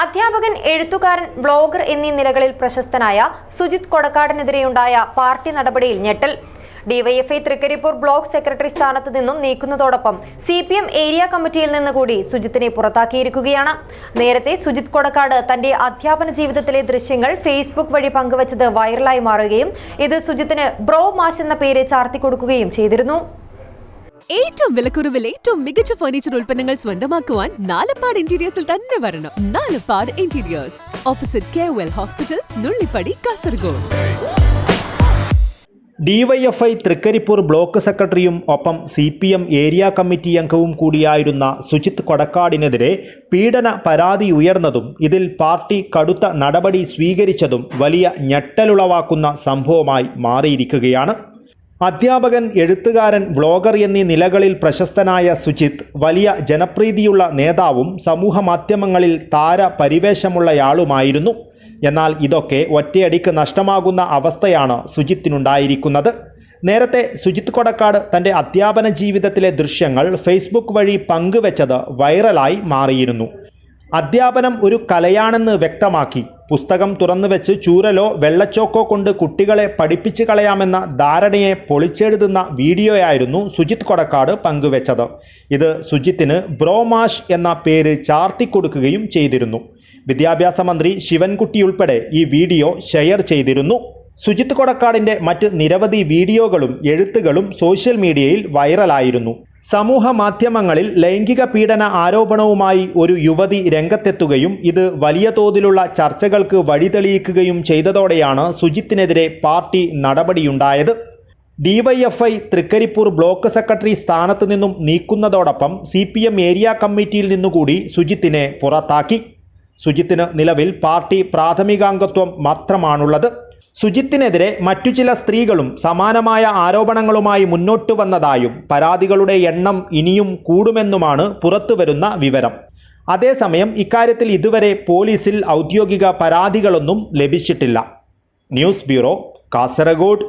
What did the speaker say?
അധ്യാപകൻ എഴുത്തുകാരൻ വ്ളോഗർ എന്നീ നിലകളിൽ പ്രശസ്തനായ സുജിത് കൊടക്കാടിനെതിരെയുണ്ടായ പാർട്ടി നടപടിയിൽ ഞെട്ടൽ. ഡിവൈഎഫ്ഐ തൃക്കരിപ്പൂർ ബ്ലോക്ക് സെക്രട്ടറി സ്ഥാനത്ത് നിന്നും നീക്കുന്നതോടൊപ്പം സി പി എം ഏരിയ കമ്മിറ്റിയിൽ നിന്ന് കൂടി സുജിത്തിനെ പുറത്താക്കിയിരിക്കുകയാണ്. നേരത്തെ സുജിത് കൊടക്കാട് തന്റെ അധ്യാപന ജീവിതത്തിലെ ദൃശ്യങ്ങൾ ഫേസ്ബുക്ക് വഴി പങ്കുവച്ചത് വൈറലായി മാറുകയും ഇത് സുജിത്തിന് ബ്രോ മാഷ് എന്ന പേര് ചാർത്തിക്കൊടുക്കുകയും ചെയ്തിരുന്നു. ഏറ്റവും വിലക്കുറവിൽ ഏറ്റവും മികച്ച ഫർണിച്ചർ ഉൽപ്പന്നങ്ങൾ സ്വന്തമാക്കുവാൻ നാലപ്പാട് ഇന്റീരിയേഴ്സിൽ തന്നെ വരണം. Nalappad interiors opposite K well hospital Nullippady Kasaragod. DYFI Thrikaripur block സെക്രട്ടറിയും ഒപ്പം C P M area committee അംഗവും കൂടിയായിരുന്ന സുജിത് കൊടക്കാടിനെതിരെ പീഡന പരാതി ഉയർന്നതും ഇതിൽ പാർട്ടി കടുത്ത നടപടി സ്വീകരിച്ചതും വലിയ ഞെട്ടലുളവാക്കുന്ന സംഭവമായി മാറിയിരിക്കുകയാണ്. അധ്യാപകൻ എഴുത്തുകാരൻ വ്ളോഗർ എന്നീ നിലകളിൽ പ്രശസ്തനായ സുജിത്ത് വലിയ ജനപ്രീതിയുള്ള നേതാവും സമൂഹ സമൂഹമാധ്യമങ്ങളിൽ താരപരിവേഷമുള്ളയാളുമായിരുന്നു എന്നാൽ ഇതൊക്കെ ഒറ്റയടിക്ക് നഷ്ടമാകുന്ന അവസ്ഥയാണ് സുജിത്തിനുണ്ടായിരിക്കുന്നത്. നേരത്തെ സുജിത്ത് കൊടക്കാട് തന്റെ അധ്യാപന ജീവിതത്തിലെ ദൃശ്യങ്ങൾ ഫേസ്ബുക്ക് വഴി പങ്കുവച്ചത് വൈറലായി മാറിയിരുന്നു. അധ്യാപനം ഒരു കലയാണെന്ന് വ്യക്തമാക്കി. പുസ്തകം തുറന്നു വെച്ച് ചൂരലോ വെള്ളച്ചോക്കോ കൊണ്ട് കുട്ടികളെ പഠിപ്പിച്ചു കളയാമെന്ന ധാരണയെ പൊളിച്ചെഴുതുന്ന വീഡിയോയായിരുന്നു സുജിത് കൊടക്കാട് പങ്കുവച്ചത്. ഇത് സുജിത്തിന് ബ്രോമാഷ് എന്ന പേര് ചാർത്തിക്കൊടുക്കുകയും ചെയ്തിരുന്നു. വിദ്യാഭ്യാസ മന്ത്രി ശിവൻകുട്ടി ഉൾപ്പെടെ ഈ വീഡിയോ ഷെയർ ചെയ്തിരുന്നു. സുജിത് കൊടക്കാടിന്റെ മറ്റ് നിരവധി വീഡിയോകളും എഴുത്തുകളും സോഷ്യൽ മീഡിയയിൽ വൈറലായിരുന്നു. സമൂഹ മാധ്യമങ്ങളിൽ ലൈംഗിക പീഡന ആരോപണവുമായി ഒരു യുവതി രംഗത്തെത്തുകയും ഇത് വലിയ തോതിലുള്ള ചർച്ചകൾക്ക് വഴിതെളിയിക്കുകയും ചെയ്തതോടെയാണ് സുജിത്തിനെതിരെ പാർട്ടി നടപടിയുണ്ടായത്. ഡിവൈഎഫ്ഐ തൃക്കരിപ്പൂർ ബ്ലോക്ക് സെക്രട്ടറി സ്ഥാനത്ത് നിന്നും നീക്കുന്നതോടൊപ്പം സി പി എം ഏരിയ കമ്മിറ്റിയിൽ നിന്നുകൂടി സുജിത്തിനെ പുറത്താക്കി. സുജിത്തിന് നിലവിൽ പാർട്ടി പ്രാഥമികാംഗത്വം മാത്രമാണുള്ളത്. സുജിത്തിനെതിരെ മറ്റു ചില സ്ത്രീകളും സമാനമായ ആരോപണങ്ങളുമായി മുന്നോട്ട് വന്നതായും പരാതികളുടെ എണ്ണം ഇനിയും കൂടുമെന്നുമാണ് പുറത്തുവരുന്ന വിവരം. അതേസമയം ഇക്കാര്യത്തിൽ ഇതുവരെ പോലീസിൽ ഔദ്യോഗിക പരാതികളൊന്നും ലഭിച്ചിട്ടില്ല. News bureau Kasaragod.